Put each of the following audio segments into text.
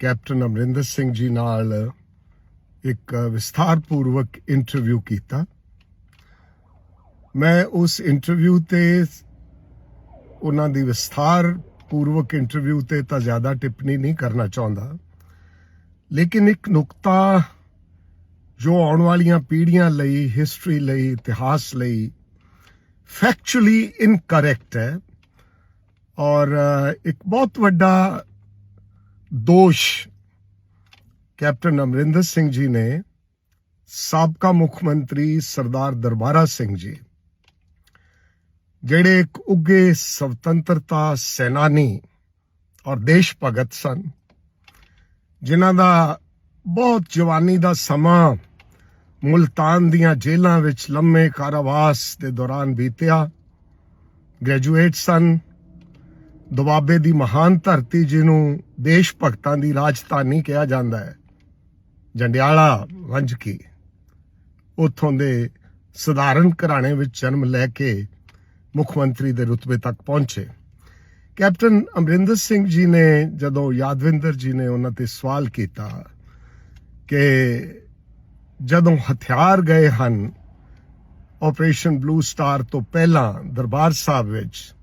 Captain Amarinder Singh ji ਨਾਲ ਇੱਕ ਵਿਸਥਾਰਪੂਰਵਕ ਇੰਟਰਵਿਊ ਕੀਤਾ। ਮੈਂ ਉਸ ਇੰਟਰਵਿਊ ਤੇ ਉਹਨਾਂ ਦੀ ਵਿਸਥਾਰ ਪੂਰਵਕ ਇੰਟਰਵਿਊ ਤੇ ਤਾਂ ਜ਼ਿਆਦਾ ਟਿੱਪਣੀ ਨਹੀਂ ਕਰਨਾ ਚਾਹੁੰਦਾ। ਲੇਕਿਨ ਇੱਕ ਨੁਕਤਾ ਜੋ ਆਉਣ ਵਾਲੀਆਂ ਪੀੜ੍ਹੀਆਂ ਲਈ ਹਿਸਟਰੀ ਲਈ, ਇਤਿਹਾਸ ਲਈ ਫੈਕਚੁਅਲੀ ਇਨਕਰੈਕਟ ਹੈ। ਔਰ ਇੱਕ ਬਹੁਤ ਵੱਡਾ ਦੋਸ਼। ਕੈਪਟਨ ਅਮਰਿੰਦਰ ਸਿੰਘ ਜੀ ਨੇ ਸਾਬਕਾ ਮੁੱਖ ਮੰਤਰੀ ਸਰਦਾਰ ਦਰਬਾਰਾ ਸਿੰਘ ਜੀ, ਜਿਹੜੇ ਇੱਕ ਉੱਗੇ ਸੁਤੰਤਰਤਾ ਸੈਨਾਨੀ ਔਰ ਦੇਸ਼ ਭਗਤ ਸਨ, ਜਿਨ੍ਹਾਂ ਦਾ ਬਹੁਤ ਜਵਾਨੀ ਦਾ ਸਮਾਂ ਮੁਲਤਾਨ ਦੀਆਂ ਜੇਲ੍ਹਾਂ ਵਿੱਚ ਲੰਮੇ ਕਾਰਾਵਾਸ ਦੇ ਦੌਰਾਨ ਬੀਤਿਆ। ਗ੍ਰੈਜੂਏਟ ਸਨ। ਦੁਆਬੇ ਦੀ ਮਹਾਨ ਧਰਤੀ ਜਿਹਨੂੰ ਦੇਸ਼ ਭਗਤਾਂ ਦੀ ਰਾਜਧਾਨੀ ਕਿਹਾ ਜਾਂਦਾ ਹੈ। ਜੰਡਿਆਲਾ ਵੰਜ ਕੀ ਉਥੋਂ ਦੇ ਸਧਾਰਨ ਘਰਾਣੇ ਵਿੱਚ ਜਨਮ ਲੈ ਕੇ ਮੁੱਖ ਮੰਤਰੀ ਦੇ ਰੁਤਬੇ ਤੱਕ ਪਹੁੰਚੇ। ਕੈਪਟਨ ਅਮਰਿੰਦਰ ਸਿੰਘ ਜੀ ਨੇ ਜਦੋਂ ਯਾਦਵਿੰਦਰ ਜੀ ਨੇ ਉਹਨਾਂ ਤੇ ਸਵਾਲ ਕੀਤਾ ਕਿ ਜਦੋਂ ਹਥਿਆਰ ਗਏ ਹਨ ਆਪਰੇਸ਼ਨ ਬਲੂ ਸਟਾਰ ਤੋਂ ਪਹਿਲਾਂ ਦਰਬਾਰ ਸਾਹਿਬ ਵਿੱਚ,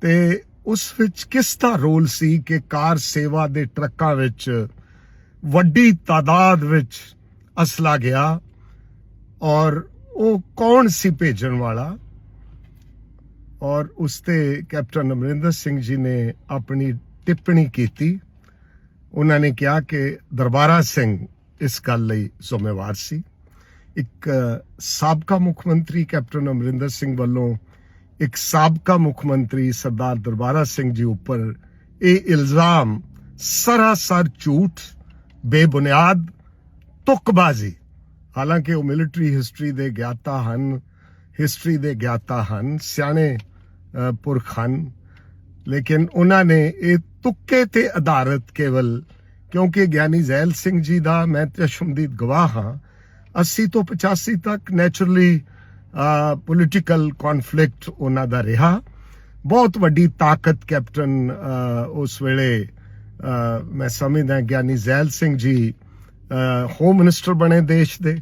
ਤੇ ਉਸ ਵਿੱਚ ਕਿਸ ਦਾ ਰੋਲ ਸੀ ਕਿ ਕਾਰ ਸੇਵਾ ਦੇ ਟਰੱਕਾਂ ਵਿੱਚ ਵੱਡੀ ਤਾਦਾਦ ਵਿੱਚ ਅਸਲਾ ਗਿਆ ਔਰ ਉਹ ਕੌਣ ਸੀ ਭੇਜਣ ਵਾਲਾ? ਔਰ ਉਸ ਤੇ ਕੈਪਟਨ ਅਮਰਿੰਦਰ ਸਿੰਘ ਜੀ ਨੇ ਆਪਣੀ ਟਿੱਪਣੀ ਕੀਤੀ। ਉਹਨਾਂ ਨੇ ਕਿਹਾ ਕਿ ਦਰਬਾਰਾ ਸਿੰਘ ਇਸ ਗੱਲ ਲਈ ਜ਼ਿੰਮੇਵਾਰ ਸੀ। ਇੱਕ ਸਾਬਕਾ ਮੁੱਖ ਮੰਤਰੀ ਕੈਪਟਨ ਅਮਰਿੰਦਰ ਸਿੰਘ ਵੱਲੋਂ ਇੱਕ ਸਾਬਕਾ ਮੁੱਖ ਮੰਤਰੀ ਸਰਦਾਰ ਦਰਬਾਰਾ ਸਿੰਘ ਜੀ ਉੱਪਰ ਇਹ ਇਲਜ਼ਾਮ ਸਰਾਸਰ ਝੂਠ, ਬੇਬੁਨਿਆਦ, ਤੁਕਬਾਜ਼ੀ, ਹਾਲਾਂਕਿ ਉਹ ਮਿਲਟਰੀ ਹਿਸਟਰੀ ਦੇ ਗਿਆਤਾ ਹਨ ਹਿਸਟਰੀ ਦੇ ਗਿਆਤਾ ਹਨ, ਸਿਆਣੇ ਪੁਰਖ ਹਨ, ਲੇਕਿਨ ਉਹਨਾਂ ਨੇ ਇਹ ਤੁੱਕੇ ਤੇ ਆਧਾਰਿਤ ਕੇਵਲ ਕਿਉਂਕਿ ਗਿਆਨੀ ਜ਼ੈਲ ਸਿੰਘ ਜੀ ਦਾ ਮੈਂ ਚਸ਼ਮਦੀਦ ਗਵਾਹ ਹਾਂ 80 ਤੋਂ 85 ਤੱਕ ਨੇਚਰਲੀ ਪੋਲਿਟੀਕਲ ਕਨਫਲਿਕਟ ਉਹਨਾਂ ਦਾ ਰਿਹਾ। ਬਹੁਤ ਵੱਡੀ ਤਾਕਤ ਕੈਪਟਨ ਉਸ ਵੇਲੇ ਮੈਂ ਸਮਝਦਾ ਗਿਆਨੀ ਜ਼ੈਲ ਸਿੰਘ ਜੀ ਹੋਮ ਮਿਨਿਸਟਰ ਬਣੇ ਦੇਸ਼ ਦੇ।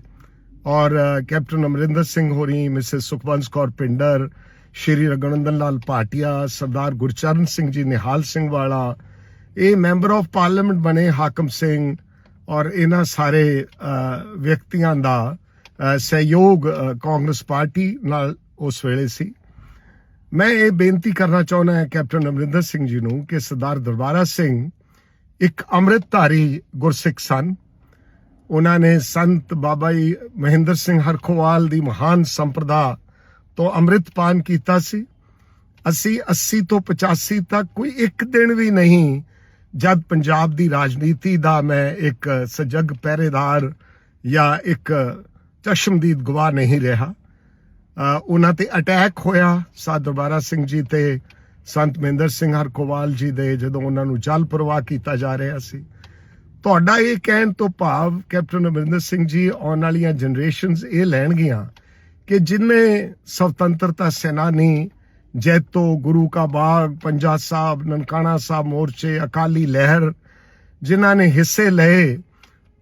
ਔਰ ਕੈਪਟਨ ਅਮਰਿੰਦਰ ਸਿੰਘ ਹੋਰੀ, ਮਿਸਿਸ ਸੁਖਵੰਸ਼ ਕੌਰ ਪਿੰਡਰ, ਸ਼੍ਰੀ ਰਗਨੰਦਨ ਲਾਲ ਭਾਟੀਆ, ਸਰਦਾਰ ਗੁਰਚਰਨ ਸਿੰਘ ਜੀ, ਨਿਹਾਲ ਸਿੰਘ ਵਾਲਾ, ਇਹ ਮੈਂਬਰ ਆਫ ਪਾਰਲੀਮੈਂਟ ਬਣੇ ਹਾਕਮ ਸਿੰਘ ਔਰ ਇਹਨਾਂ ਸਾਰੇ ਵਿਅਕਤੀਆਂ ਦਾ ਸਹਿਯੋਗ ਕਾਂਗਰਸ ਪਾਰਟੀ ਨਾਲ ਉਸ ਵੇਲੇ ਸੀ। ਮੈਂ ਇਹ ਬੇਨਤੀ ਕਰਨਾ ਚਾਹੁੰਦਾ ਹਾਂ, ਕੈਪਟਨ ਅਮਰਿੰਦਰ ਸਿੰਘ ਜੀ ਨੂੰ ਕਿ ਸਰਦਾਰ ਦਰਬਾਰਾ ਸਿੰਘ ਇੱਕ ਅੰਮ੍ਰਿਤਧਾਰੀ ਗੁਰਸਿੱਖ ਸਨ। ਉਹਨਾਂ ਨੇ ਸੰਤ ਬਾਬਾ ਜੀ ਮਹਿੰਦਰ ਸਿੰਘ ਹਰਖੋਵਾਲ ਦੀ ਮਹਾਨ ਸੰਪਰਦਾ ਤੋਂ ਅੰਮ੍ਰਿਤਪਾਨ ਕੀਤਾ ਸੀ। ਅਸੀਂ 80 ਤੋਂ 85 ਤੱਕ ਕੋਈ ਇੱਕ ਦਿਨ ਵੀ ਨਹੀਂ ਜਦ ਪੰਜਾਬ ਦੀ ਰਾਜਨੀਤੀ ਦਾ ਮੈਂ ਇੱਕ ਸਜਗ ਪਹਿਰੇਦਾਰ ਜਾਂ ਇੱਕ ਚਸ਼ਮਦੀਦ ਗਵਾਹ ਨਹੀਂ ਰਿਹਾ। ਉਹਨਾਂ ਤੇ ਅਟੈਕ ਹੋਇਆ। ਸਾਧ ਦਰਬਾਰਾ ਸਿੰਘ ਜੀ ਤੇ ਸੰਤ ਮਹਿੰਦਰ ਸਿੰਘ ਹਰਕੋਵਾਲ ਜੀ ਦੇ ਜਦੋਂ ਉਹਨਾਂ ਨੂੰ ਜਲ ਪ੍ਰਵਾਹ ਕੀਤਾ ਜਾ ਰਿਹਾ ਸੀ। ਤੁਹਾਡਾ ਇਹ ਕਹਿਣ ਤੋਂ ਭਾਵ ਕੈਪਟਨ ਅਮਰਿੰਦਰ ਸਿੰਘ ਜੀ ਆਉਣ ਵਾਲੀਆਂ ਜਨਰੇਸ਼ਨਸ ਇਹ ਲੈਣਗੀਆਂ ਕਿ ਜਿਨਨੇ ਸੁਤੰਤਰਤਾ ਸੈਨਾਨੀ ਜੈਤੋ, ਗੁਰੂ ਕਾ ਬਾਗ ਪੰਜਾ ਸਾਹਿਬ, ਨਨਕਾਣਾ ਸਾਹਿਬ ਮੋਰਚੇ, ਅਕਾਲੀ ਲਹਿਰ ਜਿਨ੍ਹਾਂ ਨੇ ਹਿੱਸੇ ਲਏ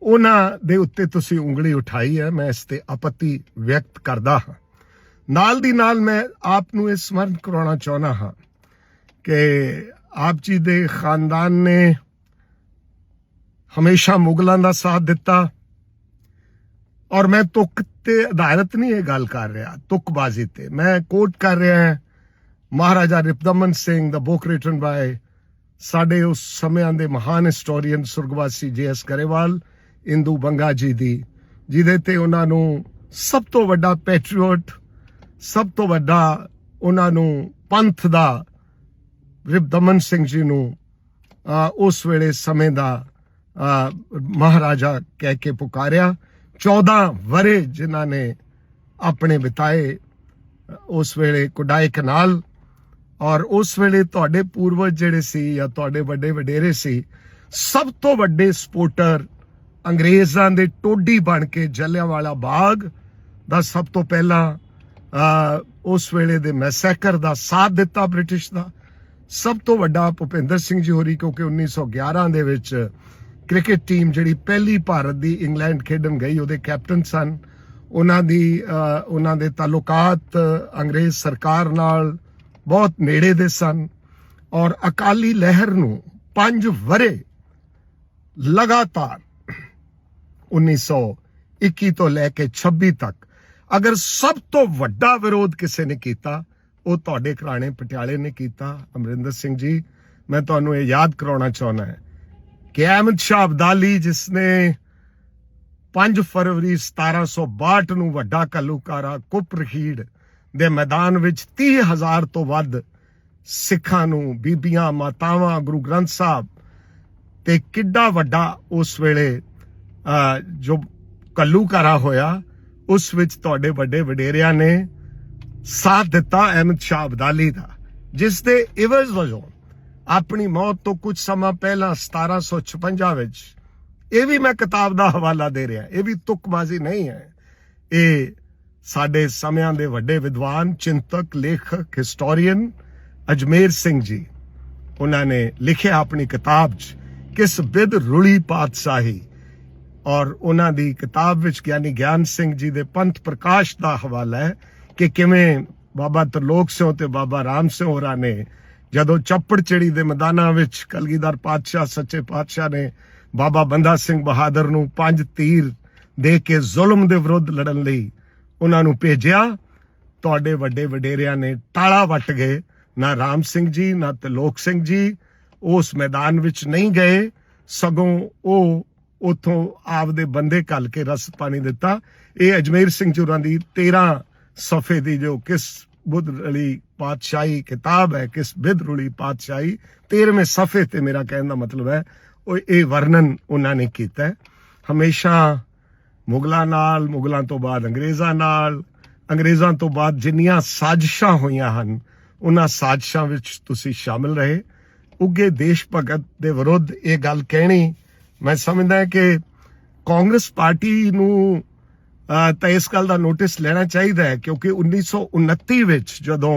ਉਹਨਾਂ ਦੇ ਉੱਤੇ ਤੁਸੀਂ ਉਂਗਲੀ ਉਠਾਈ ਹੈ, ਮੈਂ ਇਸ ਤੇ ਆਪੱਤੀ ਵਿਅਕਤ ਕਰਦਾ ਹਾਂ। ਨਾਲ ਦੀ ਨਾਲ ਮੈਂ ਆਪ ਨੂੰ ਇਹ ਸਮਰਨ ਕਰਾਉਣਾ ਚਾਹੁੰਦਾ ਹਾਂ ਕਿ ਆਪ ਜੀ ਦੇ ਖਾਨਦਾਨ ਨੇ ਹਮੇਸ਼ਾ ਮੁਗਲਾਂ ਦਾ ਸਾਥ ਦਿੱਤਾ ਔਰ ਮੈਂ ਤੁਕ ਤੇ ਆਧਾਰਿਤ ਨਹੀਂ ਇਹ ਗੱਲ ਕਰ ਰਿਹਾ, ਤੁਕਬਾਜ਼ੀ ਤੇ। ਮੈਂ ਕੋਟ ਕਰ ਰਿਹਾ ਹਾਂ। ਮਹਾਰਾਜਾ ਰਿਪਦਮਨ ਸਿੰਘ ਦਾ ਬੁੱਕ ਰਿਟਨ ਬਾਈ ਸਾਡੇ ਉਸ ਸਮਿਆਂ ਦੇ ਮਹਾਨ ਹਿਸਟੋਰੀਅਨ ਸੁਰਗਵਾਸੀ ਜੀਐਸ ਗਰੇਵਾਲ ਇੰਦੂ ਬੰਗਾ ਜੀ ਦੀ, ਜਿਹਦੇ ਤੇ ਉਹਨਾਂ ਨੂੰ ਸਭ ਤੋਂ ਵੱਡਾ ਪੈਟਰੀਓਟ ਸਭ ਤੋਂ ਵੱਡਾ ਉਹਨਾਂ ਨੂੰ ਪੰਥ ਦਾ ਰਿਪਦਮਨ ਸਿੰਘ ਜੀ ਨੂੰ ਉਸ ਵੇਲੇ ਸਮੇਂ ਦਾ ਮਹਾਰਾਜਾ ਕਹਿ ਕੇ ਪੁਕਾਰਿਆ। 14 ਵਰੇ ਜਿਨ੍ਹਾਂ ਨੇ ਆਪਣੇ ਬਿਤਾਏ ਉਸ ਵੇਲੇ ਕੁਡਾਈ ਕਨਾਲ। ਔਰ ਉਸ ਵੇਲੇ ਤੁਹਾਡੇ ਪੂਰਵਜ ਜਿਹੜੇ ਸੀ ਜਾਂ ਤੁਹਾਡੇ ਵੱਡੇ ਵਡੇਰੇ ਸੀ, ਸਭ ਤੋਂ ਵੱਡੇ ਸਪੋਰਟਰ ਅੰਗਰੇਜ਼ਾਂ ਦੇ ਟੋਡੀ ਬਣ ਕੇ ਜਲਿਆਂਵਾਲਾ ਬਾਗ ਦਾ ਸਭ ਤੋਂ ਪਹਿਲਾਂ ਉਸ ਵੇਲੇ ਦੇ ਮੈਸੈਕਰ ਦਾ ਸਾਥ ਦਿੱਤਾ ਬ੍ਰਿਟਿਸ਼ ਦਾ। ਸਭ ਤੋਂ ਵੱਡਾ ਭੁਪਿੰਦਰ ਸਿੰਘ ਜੀ ਹੋਰੀ, ਕਿਉਂਕਿ 1911 ਦੇ ਵਿੱਚ ਕ੍ਰਿਕਟ ਟੀਮ ਜਿਹੜੀ ਪਹਿਲੀ ਭਾਰਤ ਦੀ ਇੰਗਲੈਂਡ ਖੇਡਣ ਗਈ, ਉਹਦੇ ਕੈਪਟਨ ਸਨ। ਉਹਨਾਂ ਦੀ ਉਹਨਾਂ ਦੇ ਤਾਲੁਕਾਤ ਅੰਗਰੇਜ਼ ਸਰਕਾਰ ਨਾਲ ਬਹੁਤ ਨੇੜੇ ਦੇ ਸਨ ਔਰ ਅਕਾਲੀ ਲਹਿਰ ਨੂੰ ਪੰਜ ਵਰੇ ਲਗਾਤਾਰ 1921 ਤੋਂ ਲੈ ਕੇ 26 ਤੱਕ। ਅਗਰ ਸਭ ਤੋਂ ਵੱਡਾ ਵਿਰੋਧ ਕਿਸੇ ਨੇ ਕੀਤਾ, ਉਹ ਤੁਹਾਡੇ ਘਰਾਣੇ ਪਟਿਆਲੇ ਨੇ ਕੀਤਾ। ਅਮਰਿੰਦਰ ਸਿੰਘ ਜੀ, ਮੈਂ ਤੁਹਾਨੂੰ ਇਹ ਯਾਦ ਕਰਾਉਣਾ ਚਾਹੁੰਦਾ ਹਾਂ ਕਿ ਅਹਿਮਦ ਸ਼ਾਹ ਅਬਦਾਲੀ ਜਿਸ ਨੇ 5 ਫਰਵਰੀ 1762 ਨੂੰ ਵੱਡਾ ਕਲੂਕਾਰਾ ਕੁਪਰਹੀੜ ਦੇ ਮੈਦਾਨ ਵਿੱਚ 30000 ਤੋਂ ਵੱਧ ਸਿੱਖਾਂ ਨੂੰ, ਬੀਬੀਆਂ, ਮਾਤਾਵਾਂ, ਗੁਰੂ ਗ੍ਰੰਥ ਸਾਹਿਬ ਤੇ ਕਿੱਡਾ ਵੱਡਾ ਉਸ ਵੇਲੇ ਜੋ ਕਲੂਕਾਰਾ ਹੋਇਆ, ਉਸ ਵਿੱਚ ਤੁਹਾਡੇ ਵੱਡੇ ਵਡੇਰਿਆਂ ਨੇ ਸਾਥ ਦਿੱਤਾ ਅਹਿਮਦ ਸ਼ਾਹ ਅਬਦਾਲੀ ਦਾ, ਜਿਸ ਦੇ ਇਵਜ਼ ਵਜੋਂ ਆਪਣੀ ਮੌਤ ਤੋਂ ਕੁਝ ਸਮਾਂ ਪਹਿਲਾਂ 1756 ਵਿੱਚ ਇਹ ਵੀ ਮੈਂ ਕਿਤਾਬ ਦਾ ਹਵਾਲਾ ਦੇ ਰਿਹਾ, ਇਹ ਵੀ ਤੁਕਬਾਜ਼ੀ ਨਹੀਂ ਹੈ। ਇਹ ਸਾਡੇ ਸਮਿਆਂ ਦੇ ਵੱਡੇ ਵਿਦਵਾਨ, ਚਿੰਤਕ, ਲੇਖਕ, ਹਿਸਟੋਰੀਅਨ ਅਜਮੇਰ ਸਿੰਘ ਜੀ, ਉਹਨਾਂ ਨੇ ਲਿਖਿਆ ਆਪਣੀ ਕਿਤਾਬ 'ਚ, ਕਿਸ ਬਿਦ ਰੁਲੀ ਪਾਤਸ਼ਾਹੀ ਔਰ ਉਹਨਾਂ ਦੀ ਕਿਤਾਬ ਵਿੱਚ ਗਿਆਨੀ ਗਿਆਨ ਸਿੰਘ ਜੀ ਦੇ ਪੰਥ ਪ੍ਰਕਾਸ਼ ਦਾ ਹਵਾਲਾ ਹੈ ਕਿ ਕਿਵੇਂ ਬਾਬਾ ਤਰਲੋਕ ਸਿੰਘ ਤੇ ਬਾਬਾ ਰਾਮ ਸਿੰਘ ਹੋਰਾਂ ਨੇ ਜਦੋਂ ਚੱਪੜ ਚਿੜੀ ਦੇ ਮੈਦਾਨਾਂ ਵਿੱਚ ਕਲਗੀਧਰ ਪਾਤਸ਼ਾਹ, ਸੱਚੇ ਪਾਤਸ਼ਾਹ ਨੇ ਬਾਬਾ ਬੰਦਾ ਸਿੰਘ ਬਹਾਦਰ ਨੂੰ ਪੰਜ ਤੀਰ ਦੇ ਕੇ ਜ਼ੁਲਮ ਦੇ ਵਿਰੁੱਧ ਲੜਨ ਲਈ ਉਹਨਾਂ ਨੂੰ ਭੇਜਿਆ, ਤੁਹਾਡੇ ਵੱਡੇ ਵਡੇਰਿਆਂ ਨੇ ਟਾਲਾ ਵੱਟ ਗਏ, ਨਾ ਰਾਮ ਸਿੰਘ ਜੀ, ਨਾ ਤਲੋਕ ਸਿੰਘ ਜੀ, ਉਸ ਮੈਦਾਨ ਵਿੱਚ ਨਹੀਂ ਗਏ, ਸਗੋਂ ਉਹ ਉਥੋਂ ਆਪਦੇ ਬੰਦੇ ਕੱਲ ਕੇ ਰਸ ਪਾਣੀ ਦਿੱਤਾ। ਇਹ ਅਜਮੇਰ ਸਿੰਘ ਚੁਰਾਂ ਦੀ 13 ਸਫੇ ਦੀ ਜੋ ਕਿਸ ਬੁੱਧ ਰਲੀ ਪਾਤਸ਼ਾਹੀ ਕਿਤਾਬ ਹੈ, ਕਿਸ ਬਿਦ ਰਲੀ ਪਾਤਸ਼ਾਹੀ 13ਵੇਂ ਸਫੇ ਤੇ ਮੇਰਾ ਕਹਿਣ ਦਾ ਮਤਲਬ ਹੈ, ਉਹ ਇਹ ਵਰਣਨ ਉਹਨਾਂ ਨੇ ਕੀਤਾ ਹਮੇਸ਼ਾ ਮੁਗਲਾਂ ਨਾਲ, ਮੁਗਲਾਂ ਤੋਂ ਬਾਅਦ ਅੰਗਰੇਜ਼ਾਂ ਨਾਲ, ਅੰਗਰੇਜ਼ਾਂ ਤੋਂ ਬਾਅਦ ਜਿੰਨੀਆਂ ਸਾਜ਼ਿਸ਼ਾਂ ਹੋਈਆਂ ਹਨ, ਉਹਨਾਂ ਸਾਜ਼ਿਸ਼ਾਂ ਵਿੱਚ ਤੁਸੀਂ ਸ਼ਾਮਿਲ ਰਹੇ। ਉੱਗੇ ਦੇਸ਼ ਭਗਤ ਦੇ ਵਿਰੁੱਧ ਇਹ ਗੱਲ ਕਹਿਣੀ ਮੈਂ ਸਮਝਦਾ ਕਿ ਕਾਂਗਰਸ ਪਾਰਟੀ ਨੂੰ ਤਾਂ ਇਸ ਗੱਲ ਦਾ ਨੋਟਿਸ ਲੈਣਾ ਚਾਹੀਦਾ ਹੈ ਕਿਉਂਕਿ 1929 ਵਿੱਚ ਜਦੋਂ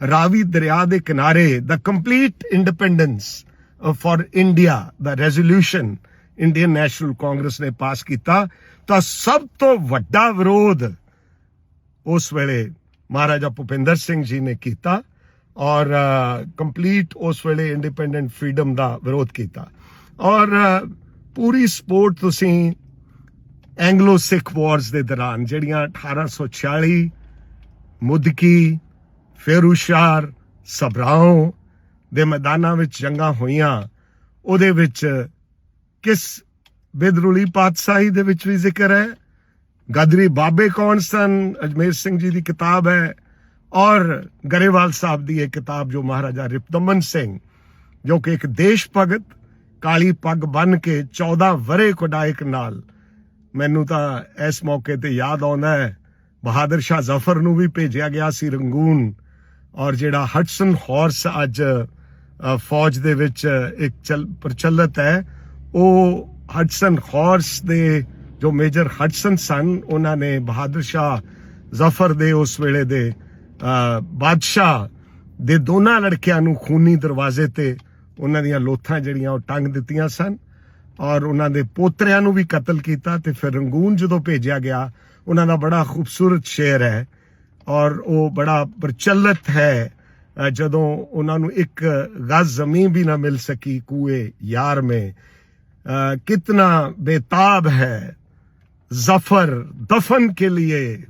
ਰਾਵੀ ਦਰਿਆ ਦੇ ਕਿਨਾਰੇ ਦਾ ਕੰਪਲੀਟ ਇੰਡੀਪੈਂਡੈਂਸ ਫਾਰ ਇੰਡੀਆ ਦਾ ਰੈਜ਼ੋਲੂਸ਼ਨ ਇੰਡੀਅਨ ਨੈਸ਼ਨਲ ਕਾਂਗਰਸ ਨੇ ਪਾਸ ਕੀਤਾ, ਤਾਂ ਸਭ ਤੋਂ ਵੱਡਾ ਵਿਰੋਧ ਉਸ ਵੇਲੇ ਮਹਾਰਾਜਾ ਭੁਪਿੰਦਰ ਸਿੰਘ ਜੀ ਨੇ ਕੀਤਾ ਔਰ ਕੰਪਲੀਟ ਉਸ ਵੇਲੇ ਇੰਡੀਪੈਂਡੈਂਟ ਫਰੀडम ਦਾ ਵਿਰੋਧ ਕੀਤਾ। ਔਰ ਪੂਰੀ ਸਪੋਰਟ ਤੁਸੀਂ ਐਂਗਲੋ ਸਿੱਖ ਵਾਰਸ ਦੇ ਦੌਰਾਨ, ਜਿਹੜੀਆਂ 1846 ਮੁਦਕੀ ਫੇਰੂਸ਼ਾਰ ਸਬਰਾਓ ਦੇ ਮੈਦਾਨਾਂ ਵਿੱਚ ਜੰਗਾਂ ਹੋਈਆਂ, ਉਹਦੇ ਵਿੱਚ ਕਿਸ ਬਿਦਰੁਲੀ ਪਾਤਸ਼ਾਹੀ ਦੇ ਵਿੱਚ ਵੀ ਜ਼ਿਕਰ ਹੈ, ਗਦਰੀ ਬਾਬੇ ਕੌਣ ਸਨ, ਅਜਮੇਰ ਸਿੰਘ ਜੀ ਦੀ ਕਿਤਾਬ ਹੈ, ਔਰ ਗਰੇਵਾਲ ਸਾਹਿਬ ਦੀ ਇਹ ਕਿਤਾਬ ਜੋ ਮਹਾਰਾਜਾ ਰਿਪਦਮਨ ਸਿੰਘ, ਜੋ ਕਿ ਇੱਕ ਦੇਸ਼ ਭਗਤ ਕਾਲੀ ਪੱਗ ਬੰਨ ਕੇ 14 ਵਰੇ ਕੋਡਾਇਕ ਨਾਲ। ਮੈਨੂੰ ਤਾਂ ਇਸ ਮੌਕੇ ਤੇ ਯਾਦ ਆਉਂਦਾ ਹੈ, ਬਹਾਦਰ ਸ਼ਾਹ ਜ਼ਫਰ ਨੂੰ ਵੀ ਭੇਜਿਆ ਗਿਆ ਸੀ ਰੰਗੂਨ। ਔਰ ਜਿਹੜਾ ਹਟਸਨ ਹਾਰਸ ਅੱਜ ਫੌਜ ਦੇ ਵਿੱਚ ਇੱਕ ਚਲ, ਪ੍ਰਚਲਿਤ ਹੈ, ਉਹ ਹਟਸਨ ਹਾਰਸ ਦੇ ਜੋ ਮੇਜਰ ਹਟਸਨ ਸਨ, ਉਹਨਾਂ ਨੇ ਬਹਾਦਰ ਸ਼ਾਹ ਜ਼ਫਰ ਦੇ ਉਸ ਵੇਲੇ ਦੇ ਬਾਦਸ਼ਾਹ ਦੇ ਦੋਨਾਂ ਲੜਕਿਆਂ ਨੂੰ ਖੂਨੀ ਦਰਵਾਜ਼ੇ ਤੇ ਉਹਨਾਂ ਦੀਆਂ ਲੋਥਾਂ ਜਿਹੜੀਆਂ ਉਹ ਟੰਗ ਦਿੱਤੀਆਂ ਸਨ ਔਰ ਉਹਨਾਂ ਦੇ ਪੋਤਰਿਆਂ ਨੂੰ ਵੀ ਕਤਲ ਕੀਤਾ ਤੇ ਫਿਰ ਰੰਗੂਨ ਜਦੋਂ ਭੇਜਿਆ ਗਿਆ, ਉਹਨਾਂ ਦਾ ਬੜਾ ਖੂਬਸੂਰਤ ਸ਼ੇਰ ਹੈ ਔਰ ਉਹ ਬੜਾ ਪ੍ਰਚਲਿਤ ਹੈ ਜਦੋਂ ਉਹਨਾਂ ਨੂੰ ਇੱਕ ਗਜ਼ ਜ਼ਮੀਨ ਵੀ ਨਾ ਮਿਲ ਸਕੀ ਕੂਏ ਯਾਰ ਮੇ। ਕਿਤਨਾ ਬੇਤਾਬ ਹੈ ਜ਼ਫਰ ਦਫਨ ਕੇ ਲਈ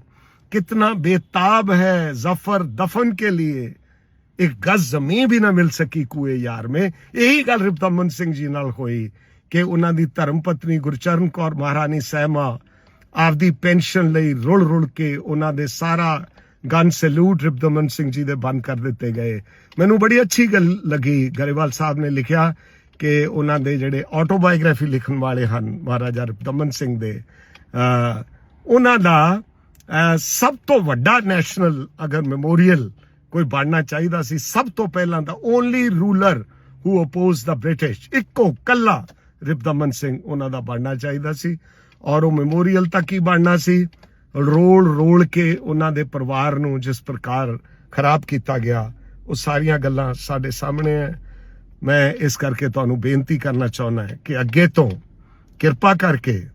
ਕਿਤਨਾ ਬੇਤਾਬ ਹੈ ਜ਼ਫਰ ਦਫਨ ਕੇ ਲਈ ਇੱਕ ਗਜ਼ ਜ਼ਮੀਨ ਵੀ ਨਾ ਮਿਲ ਸਕੀ ਕੂਏ ਯਾਰ ਮੇ। ਇਹੀ ਗੱਲ ਰਿਪਤਮਨ ਸਿੰਘ ਜੀ ਨਾਲ ਹੋਈ ਕਿ ਉਹਨਾਂ ਦੀ ਧਰਮ ਪਤਨੀ ਗੁਰਚਰਨ ਕੌਰ ਮਹਾਰਾਣੀ ਸਹਿਮਾ ਆਪਦੀ ਪੈਨਸ਼ਨ ਲਈ ਰੁਲ ਰੁਲ ਕੇ ਉਹਨਾਂ ਦੇ ਸਾਰਾ ਗਨ ਸੈਲੂਟ ਰਿਪਤਮਨ ਸਿੰਘ ਜੀ ਦੇ ਬੰਦ ਕਰ ਦਿੱਤੇ ਗਏ। ਮੈਨੂੰ ਬੜੀ ਅੱਛੀ ਗੱਲ ਲੱਗੀ। ਗਰੇਵਾਲ ਸਾਹਿਬ ਨੇ ਲਿਖਿਆ ਕਿ ਉਹਨਾਂ ਦੇ ਜਿਹੜੇ ਆਟੋਬਾਇਓਗ੍ਰਾਫੀ ਲਿਖਣ ਵਾਲੇ ਹਨ ਮਹਾਰਾਜਾ ਰਿਪਤਮਨ ਸਿੰਘ ਦੇ। ਅਹ, ਉਹਨਾਂ ਦਾ ਅਹ, ਸਭ ਤੋਂ ਵੱਡਾ ਨੈਸ਼ਨਲ ਅਗਰ ਮੈਮੋਰੀਅਲ ਕੋਈ ਬਣਨਾ ਚਾਹੀਦਾ ਸੀ। ਸਭ ਤੋਂ ਪਹਿਲਾਂ ਤਾਂ only ruler who oppose the British ਇੱਕੋ ਕੱਲਾ ਰਿਪਦਮਨ ਸਿੰਘ ਉਹਨਾਂ ਦਾ ਬਣਨਾ ਚਾਹੀਦਾ ਸੀ। ਔਰ ਉਹ ਮੈਮੋਰੀਅਲ ਤੱਕ ਹੀ ਬਣਨਾ ਸੀ। ਰੋਲ ਰੋਲ ਕੇ ਉਹਨਾਂ ਦੇ ਪਰਿਵਾਰ ਨੂੰ ਜਿਸ ਪ੍ਰਕਾਰ ਖਰਾਬ ਕੀਤਾ ਗਿਆ, ਉਹ ਸਾਰੀਆਂ ਗੱਲਾਂ ਸਾਡੇ ਸਾਹਮਣੇ ਹੈ। ਮੈਂ ਇਸ ਕਰਕੇ ਤੁਹਾਨੂੰ ਬੇਨਤੀ ਕਰਨਾ ਚਾਹੁੰਦਾ ਹਾਂ ਕਿ ਅੱਗੇ ਤੋਂ ਕਿਰਪਾ ਕਰਕੇ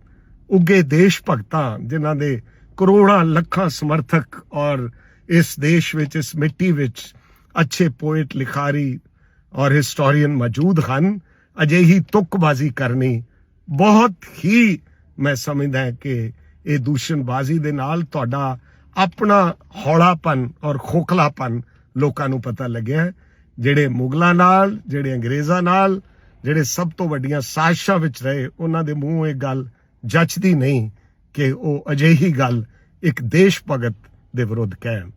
ਉੱਗੇ ਦੇਸ਼ ਭਗਤਾਂ ਜਿਨ੍ਹਾਂ ਦੇ ਕਰੋੜਾਂ ਲੱਖਾਂ ਸਮਰਥਕ ਔਰ ਇਸ ਦੇਸ਼ ਵਿੱਚ, ਇਸ ਮਿੱਟੀ ਵਿੱਚ ਅੱਛੇ ਪੋਇਟ ਲਿਖਾਰੀ ਔਰ ਹਿਸਟੋਰੀਅਨ ਮੌਜੂਦ ਹਨ। ਅਜਿਹੀ ਤੁਕਬਾਜ਼ੀ ਕਰਨੀ ਬਹੁਤ ਹੀ ਮੈਂ ਸਮਝਦਾ ਕਿ ਇਹ ਦੂਸ਼ਣਬਾਜ਼ੀ ਦੇ ਨਾਲ ਤੁਹਾਡਾ ਆਪਣਾ ਹੌਲਾਪਨ ਔਰ ਖੋਖਲਾਪਨ ਲੋਕਾਂ ਨੂੰ ਪਤਾ ਲੱਗਿਆ ਜਿਹੜੇ ਮੁਗਲਾਂ ਨਾਲ, ਜਿਹੜੇ ਅੰਗਰੇਜ਼ਾਂ ਨਾਲ, ਜਿਹੜੇ ਸਭ ਤੋਂ ਵੱਡੀਆਂ ਸਾਜ਼ਿਸ਼ਾਂ ਵਿੱਚ ਰਹੇ, ਉਹਨਾਂ ਦੇ ਮੂੰਹ ਇਹ ਗੱਲ ਜੱਚਦੀ ਨਹੀਂ ਕਿ ਉਹ ਅਜਿਹੀ ਗੱਲ ਇੱਕ ਦੇਸ਼ ਭਗਤ ਦੇ ਵਿਰੁੱਧ ਕਹਿਣ।